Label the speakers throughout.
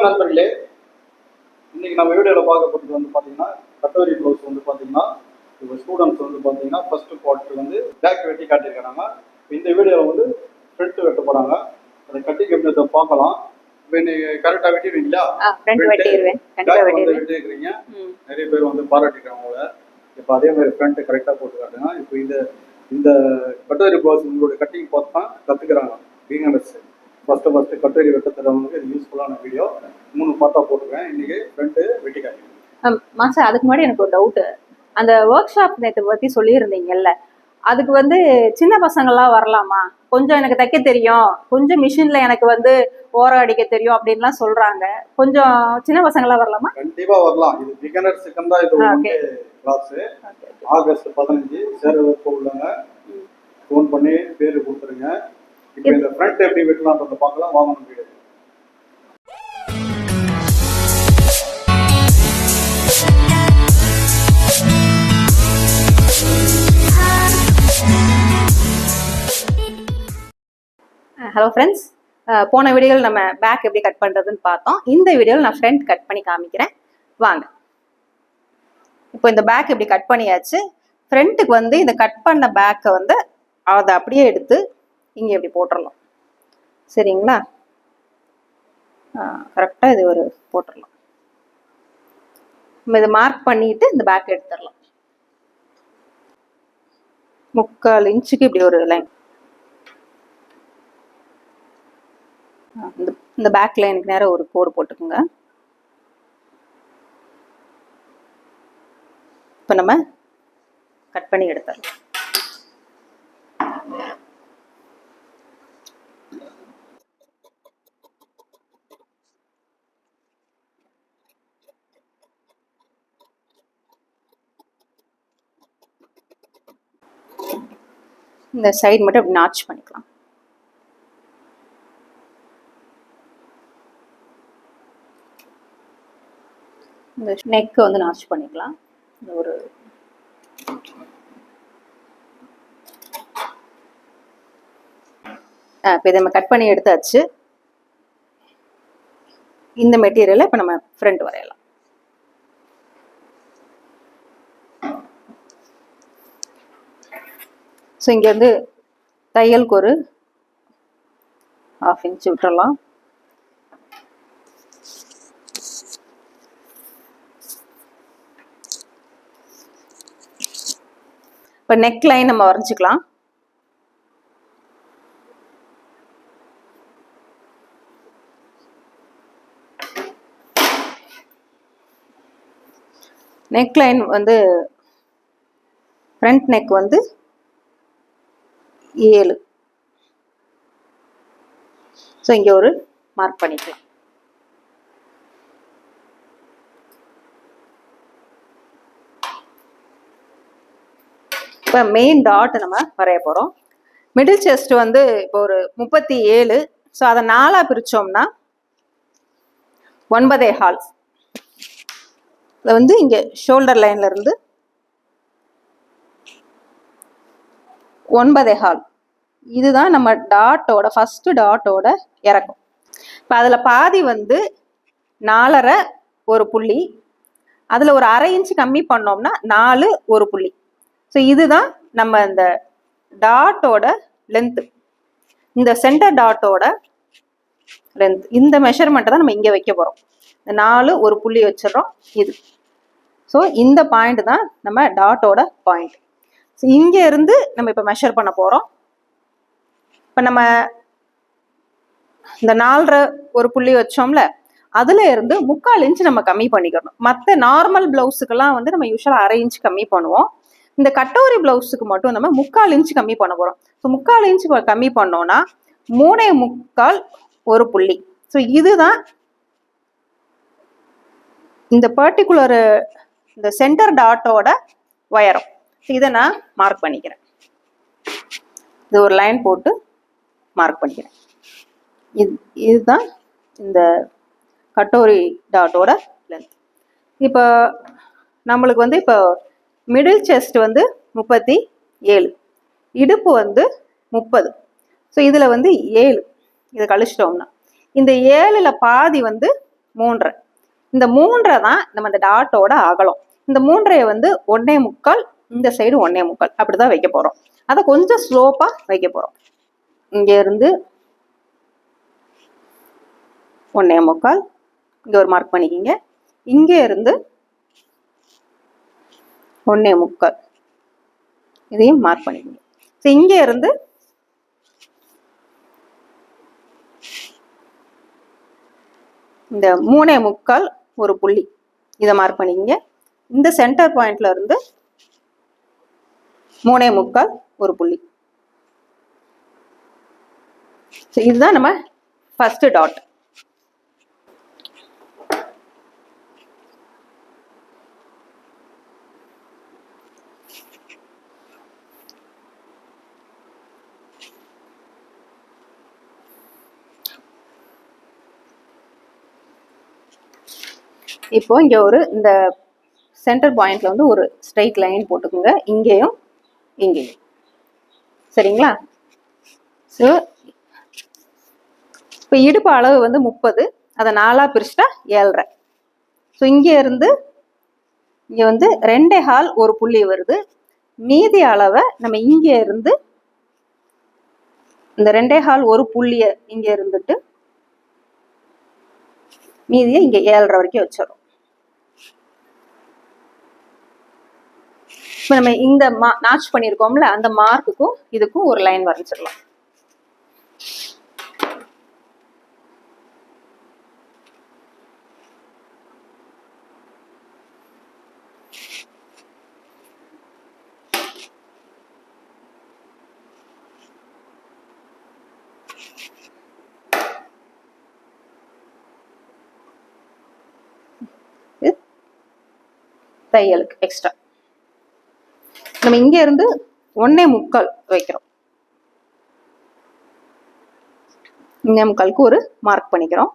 Speaker 1: வணக்கம் நண்பர்களே இன்னைக்கு நம்ம வீடியோவில் பார்க்க போகிறது வந்து பார்த்தீங்கன்னா கட்டோரி ப்ளவுஸ் வந்து பார்த்தீங்கன்னா இப்போ ஸ்டூடெண்ட்ஸ் வந்து பார்த்தீங்கன்னா ஃபர்ஸ்ட் குவார்டர் வந்து பேக் வெட்டி காட்டியிருக்காங்க. இந்த வீடியோவில் வந்து ஃப்ரண்ட் வெட்ட போகிறாங்க அதை கட்டிங் எப்படி பார்க்கலாம். இப்போ இன்னைக்கு கரெக்டாக வெட்டிடுவீங்களா? வெட்டிருக்கிறீங்க. நிறைய பேர் வந்து பாராட்டிருக்காங்க உங்களை. இப்போ அதே மாதிரி ஃப்ரண்ட் கரெக்டாக போட்டு காட்டுங்க இப்போ இந்த இந்த கட்டோரி ப்ளவுஸ் உங்களுடைய கட்டிங் பார்த்து தான் கற்றுக்குறாங்க பிகினர்ஸ் ஃபஸ்ட்டு ஃபஸ்ட்டு கட்டோரி வெட்ட தரவங்களுக்கு இது யூஸ்ஃபுல்லான வீடியோ மூணு பார்ட்டாக போட்டிருக்கேன். இன்னைக்கு ஃப்ரண்ட்டு வெட்டி காட்டுங்க
Speaker 2: ஆம், மாஸ்டர் அதுக்கு முன்னாடி எனக்கு ஒரு டவுட் அந்த ஒர்க் ஷாப் நேற்று பத்தி சொல்லியிருந்தீங்கல்ல. அதுக்கு வந்து சின்ன பசங்கள்லாம் வரலாமா? கொஞ்சம் எனக்கு தைக்க தெரியும். கொஞ்சம் மிஷின்ல எனக்கு வந்து ஓரம் அடிக்க தெரியும் அப்படின்லாம் சொல்றாங்க. கொஞ்சம் சின்ன பசங்களாம் வரலாமா?
Speaker 1: கண்டிப்பா வரலாம். இது பிகினர்ஸுக்கு தான் இது ஒன் கிளாஸ் ஆகஸ்ட் பதினஞ்சு சேர உள்ளவங்க ஃபோன் பண்ணி பேர் கொடுத்துருங்க. இப்போ இந்த ஃப்ரண்ட் எப்படி வெட்டலாம்ன்றத பார்க்கலாம். வாங்கணும் வீடு.
Speaker 2: ஹலோ ஃப்ரெண்ட்ஸ் போன வீடியோவில் நம்ம பேக் எப்படி கட் பண்ணுறதுன்னு பார்த்தோம். இந்த வீடியோவில் நான் ஃப்ரண்ட் கட் பண்ணி காமிக்கிறேன். வாங்க. இப்போ இந்த பேக் இப்படி கட் பண்ணியாச்சு? ஃப்ரண்ட்டுக்கு வந்து இந்த கட் பண்ண பேக்கை வந்து அதை அப்படியே எடுத்து இங்கே இப்படி போட்டுடலாம் சரிங்களா? கரெக்டாக இது ஒரு போட்டுடலாம் நம்ம இதை மார்க் பண்ணிட்டு இந்த பேக் எடுத்துடலாம். முக்கால் இன்ச்சுக்கு இப்படி ஒரு லைன் இந்த இந்த பேக் லைனுக்கு நேரம் ஒரு கோடு போட்டுக்கோங்க. இப்போ நம்ம கட் பண்ணி எடுத்துடலாம். இந்த சைடு மட்டும் இப்படி நாச் பண்ணிக்கலாம். இந்த நெக்கை வந்து நாச் பண்ணிக்கலாம். இந்த ஒரு இப்போ இதை நம்ம கட் பண்ணி எடுத்தாச்சு. இந்த மெட்டீரியலை இப்போ நம்ம ஃப்ரண்ட் வரையலாம். ஸோ இங்கேருந்து தையலுக்கு ஒரு ஹாஃப் இன்ச் விட்டுறலாம். இப்போ நெக் லைன் நம்ம வரைஞ்சிக்கலாம். நெக் லைன் வந்து ஃப்ரண்ட் நெக் வந்து ஏழு. ஸோ இங்கே ஒரு மார்க் பண்ணிக்கலாம் இப்போ மெயின் டாட் நம்ம வரைய போகிறோம் மிடில் செஸ்ட் வந்து இப்போ ஒரு முப்பத்தி ஏழு. ஸோ அதை நாலாக பிரித்தோம்னா ஒன்பதே ஹால் இதை வந்து இங்கே ஷோல்டர் லைன்ல ஒன்பதே ஹால் இதுதான் நம்ம டாட்டோட ஃபஸ்ட்டு டாட்டோட இறக்கம். இப்போ அதில் பாதி வந்து நாலரை ஒரு புள்ளி. அதில் ஒரு அரை இன்ச்சு கம்மி பண்ணோம்னா நாலு ஒரு புள்ளி. ஸோ இதுதான் நம்ம இந்த டாட்டோட லென்த்து இந்த சென்டர் டாட்டோட லென்த் இந்த மெஷர்மெண்ட்டை தான் நம்ம இங்கே வைக்க போகிறோம் இந்த நாலு ஒரு புள்ளி வச்சிடுறோம் இது. ஸோ இந்த பாயிண்ட் தான் நம்ம டாட்டோட பாயிண்ட் ஸோ இங்கே இருந்து நம்ம இப்போ மெஷர் பண்ண போகிறோம் இப்போ நம்ம இந்த நாலரை ஒரு புள்ளி வச்சோம்ல அதுல இருந்து முக்கால் இன்ச் நம்ம கம்மி பண்ணிக்கணும். மற்ற நார்மல் பிளவுஸுக்கெல்லாம் வந்து நம்ம யூஸ்வலாக அரை இன்ச் கம்மி பண்ணுவோம். இந்த கட்டோரி பிளவுஸுக்கு மட்டும் நம்ம முக்கால் இன்ச் கம்மி பண்ண போகிறோம் ஸோ முக்கால் இன்ச் கம்மி பண்ணோம்னா மூணே முக்கால் ஒரு புள்ளி. ஸோ இதுதான் இந்த பர்டிகுலர் இந்த சென்டர் டாட்டோட உயரம். இதை நான் மார்க் பண்ணிக்கிறேன். இது ஒரு லைன் போட்டு மார்க் பண்ணிக்கிறேன். இது இதுதான் இந்த கட்டோரி டாட்டோட லென்த் இப்போ நம்மளுக்கு வந்து இப்போ மிடில் செஸ்ட் வந்து முப்பத்தி ஏழு இடுப்பு வந்து முப்பது. ஸோ இதில் வந்து ஏழு. இதை கழிச்சிட்டோம்னா இந்த ஏழில் பாதி வந்து மூன்றரை. இந்த மூன்றரை தான் நம்ம இந்த டாட்டோட அகலம். இந்த மூன்றையை வந்து ஒன்னே முக்கால் இந்த சைடு ஒன்னே முக்கால். அப்படிதான் வைக்க போகிறோம் அதை கொஞ்சம் ஸ்லோப்பாக வைக்க போகிறோம் இங்கேருந்து ஒன்னே முக்கால். இங்கே ஒரு மார்க் பண்ணிக்கிங்க. இங்கே இருந்து ஒன்னே முக்கால். இதையும் மார்க் பண்ணிக்கோங்க. ஸோ இங்கே இருந்து இந்த மூணே முக்கால் ஒரு புள்ளி. இதை மார்க் பண்ணிக்கிங்க. இந்த சென்டர் பாயிண்ட்ல இருந்து மூணே முக்கால் ஒரு புள்ளி. ஸோ இதுதான் நம்ம ஃபஸ்ட்டு டாட் இப்போ இங்கே ஒரு இந்த சென்டர் பாயிண்ட்ல வந்து ஒரு ஸ்ட்ரைட் லைன் போட்டுக்கோங்க. இங்கேயும் இங்கேயும் சரிங்களா? ஸோ இப்போ இடுப்பு அளவு வந்து முப்பது அதை நாலாக பிரிச்சுட்டா ஏழ்ரை. ஸோ இங்கே இருந்து இங்கே வந்து ரெண்டே ஹால் ஒரு புள்ளி வருது. மீதி அளவை நம்ம இங்கே இருந்து இந்த ரெண்டே ஹால் ஒரு புள்ளியை இங்கே இருந்துட்டு மீதியை இங்கே ஏழரை வரைக்கும் வச்சிடும் இப்போ நம்ம இந்த மா நாச் பண்ணியிருக்கோம்ல அந்த மார்க்குக்கும் இதுக்கும் ஒரு லைன் வரைஞ்சிடலாம். தையலுக்கு எக்ஸ்ட்ரா நம்ம இங்க இருந்து ஒன்னே முக்கால் வைக்கிறோம். ஒன்னே முக்காலுக்கு ஒரு மார்க் பண்ணிக்கிறோம்.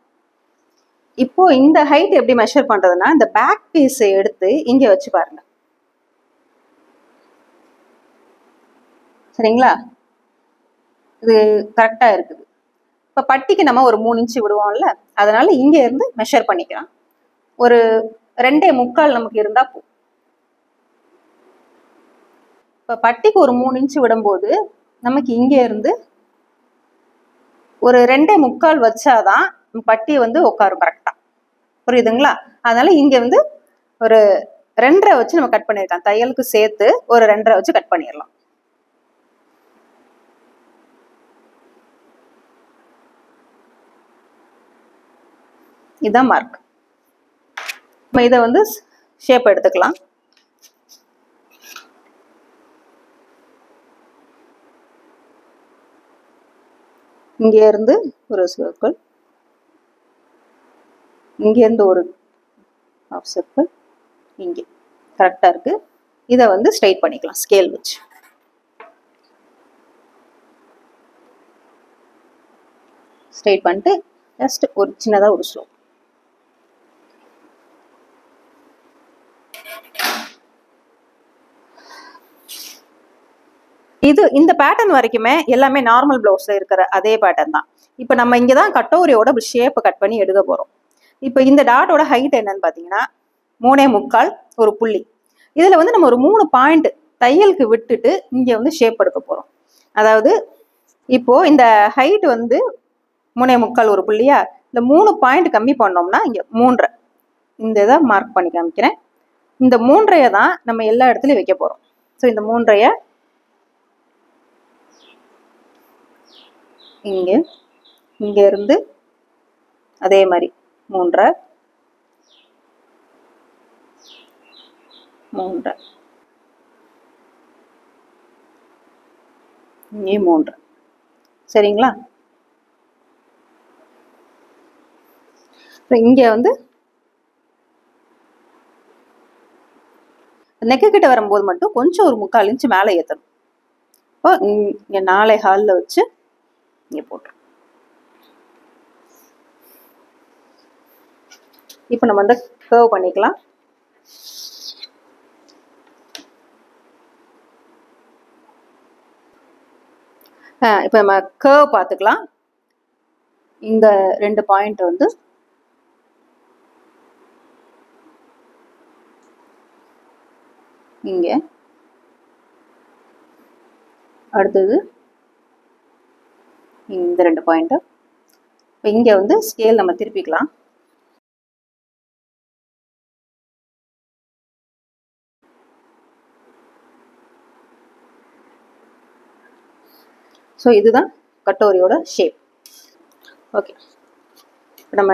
Speaker 2: இப்போ இந்த ஹைட் எப்படி மெஷர் பண்றதுன்னா இந்த பேக் பீஸை எடுத்து இங்க வச்சு பாருங்க. சரிங்களா? இது கரெக்டா இருக்குது. இப்ப பட்டிக்கு நம்ம ஒரு மூணு இன்ச்சு விடுவோம்ல அதனால இங்க இருந்து மெஷர் பண்ணிக்கலாம். ஒரு ரெண்டே முக்கால் நமக்கு இருந்தா போ இப்போ பட்டிக்கு ஒரு மூணு இன்ச்சு விடும்போது நமக்கு இங்கே இருந்து ஒரு ரெண்டே முக்கால் வச்சாதான் பட்டி வந்து உட்காரும் கரெக்டாக புரியுதுங்களா? அதனால இங்க வந்து ஒரு ரெண்டரை வச்சு நம்ம கட் பண்ணிருக்கோம் தையலுக்கு சேர்த்து ஒரு ரெண்டரை வச்சு கட் பண்ணிடலாம். இதுதான் மார்க் நம்ம இதை வந்து ஷேப் எடுத்துக்கலாம். இங்கேருந்து ஒரு சர்க்கிள் இங்கேருந்து ஒரு ஹாஃப் சர்க்கிள் இங்கே. கரெக்டாக இருக்குது இதை வந்து ஸ்ட்ரைட் பண்ணிக்கலாம் ஸ்கேல் வச்சு. ஸ்ட்ரைட் பண்ணிட்டு ஜஸ்ட் ஒரு சின்னதாக ஒரு ஸ்லோ இது இந்த பேட்டர்ன் வரைக்குமே எல்லாமே நார்மல் பிளவுஸ்ல இருக்கிற அதே பேட்டர்ன் தான். இப்போ நம்ம இங்கே தான் கட்டோரியோட ஷேப்பை கட் பண்ணி எடுக்க போகிறோம் இப்போ இந்த டாட்டோட ஹைட் என்னன்னு பார்த்தீங்கன்னா மூணே முக்கால் ஒரு புள்ளி. இதில் வந்து நம்ம ஒரு மூணு பாயிண்ட் தையலுக்கு விட்டுட்டு இங்கே வந்து ஷேப் எடுக்க போகிறோம் அதாவது இப்போது இந்த ஹைட் வந்து மூணே முக்கால் ஒரு புள்ளியா? இந்த மூணு பாயிண்ட் கம்மி பண்ணோம்னா இங்கே மூன்றரை. இந்த இதை மார்க் பண்ணி காமிக்கிறேன். இந்த மூன்றையை தான் நம்ம எல்லா இடத்துலையும் வைக்க போகிறோம் ஸோ இந்த மூன்றையை இங்கே இங்கேருந்து அதே மாதிரி. மூன்றரை மூன்றரை இங்கே மூன்றரை சரிங்களா? அப்புறம் வந்து நெக்கு கிட்ட வரும்போது மட்டும் கொஞ்சம் ஒரு முக்கால் இன்ச்சு மேலே ஏற்றணும் இப்போ இங்கே நாளை ஹாலில் வச்சு இங்கே போட்டுரும் இப்போ நம்ம வந்து கர்வ் பண்ணிக்கலாம். இப்போ நம்ம கர்வ் பார்த்துக்கலாம். இந்த ரெண்டு பாயிண்ட் வந்து இங்கே. அடுத்தது இந்த ரெண்டு பாயிண்ட்டு இப்போ இங்கே வந்து ஸ்கேல் நம்ம திருப்பிக்கலாம். ஸோ இதுதான் கட்டோரியோட ஷேப் ஓகே நம்ம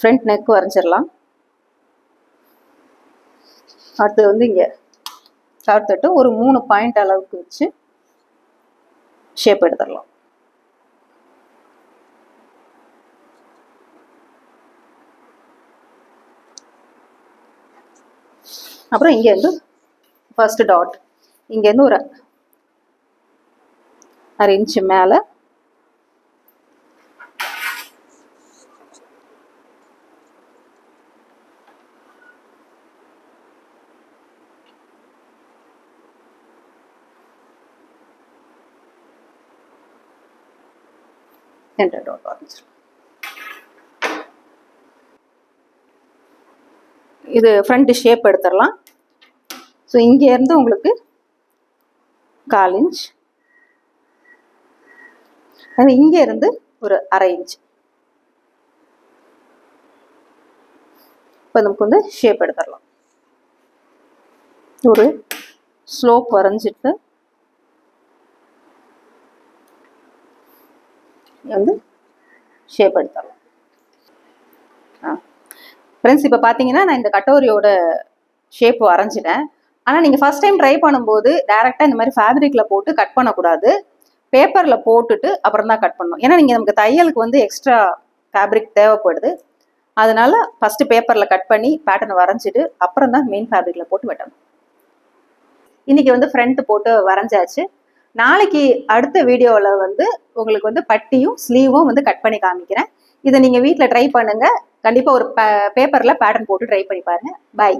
Speaker 2: ஃப்ரண்ட் நெக் வரைஞ்சிடலாம். அடுத்து வந்து இங்கே தட்டு ஒரு மூணு பாயிண்ட் அளவுக்கு வச்சு ஷேப் எடுத்துடலாம். அப்புறம் இங்கே வந்து ஃபர்ஸ்ட் டாட் இங்கேருந்து ஒரு அரை இன்ச்சு மேலே சென்டர் டாட் வரைஞ்சிரும் இது ஃப்ரண்ட் ஷேப் எடுத்துடலாம். ஸோ இங்கேருந்து உங்களுக்கு கால் இன்ச் இங்கேருந்து இங்கே இருந்து ஒரு அரை இன்ச் இப்போ நமக்கு வந்து ஷேப் எடுத்துடலாம். ஒரு ஸ்லோப் வரைஞ்சிட்டு வந்து ஷேப் எடுத்துடலாம் ஆ. ஃப்ரெண்ட்ஸ் இப்போ பார்த்தீங்கன்னா நான் இந்த கட்டோரியோட ஷேப் வரைஞ்சிட்டேன். ஆனால் நீங்கள் ஃபஸ்ட் டைம் ட்ரை பண்ணும்போது டேரெக்டாக இந்த மாதிரி ஃபேப்ரிக்கில் போட்டு கட் பண்ணக்கூடாது. பேப்பரில் போட்டுட்டு அப்புறம் தான் கட் பண்ணணும். ஏன்னா நீங்கள் நமக்கு தையலுக்கு வந்து எக்ஸ்ட்ரா ஃபேப்ரிக் தேவைப்படுது. அதனால் ஃபஸ்ட்டு பேப்பரில் கட் பண்ணி பேட்டர்னை வரைஞ்சிட்டு அப்புறம் தான் மெயின் ஃபேப்ரிக்கில் போட்டு வெட்டணும். இன்னைக்கு வந்து ஃப்ரண்ட் போட்டு வரைஞ்சாச்சு. நாளைக்கு அடுத்த வீடியோவில் வந்து உங்களுக்கு வந்து பட்டியும் ஸ்லீவும் வந்து கட் பண்ணி காமிக்கிறேன். இதை நீங்கள் வீட்டில் ட்ரை பண்ணுங்கள் கண்டிப்பாக ஒரு பேப்பரில் பேட்டர்ன் போட்டு ட்ரை பண்ணி பாருங்கள் பாய்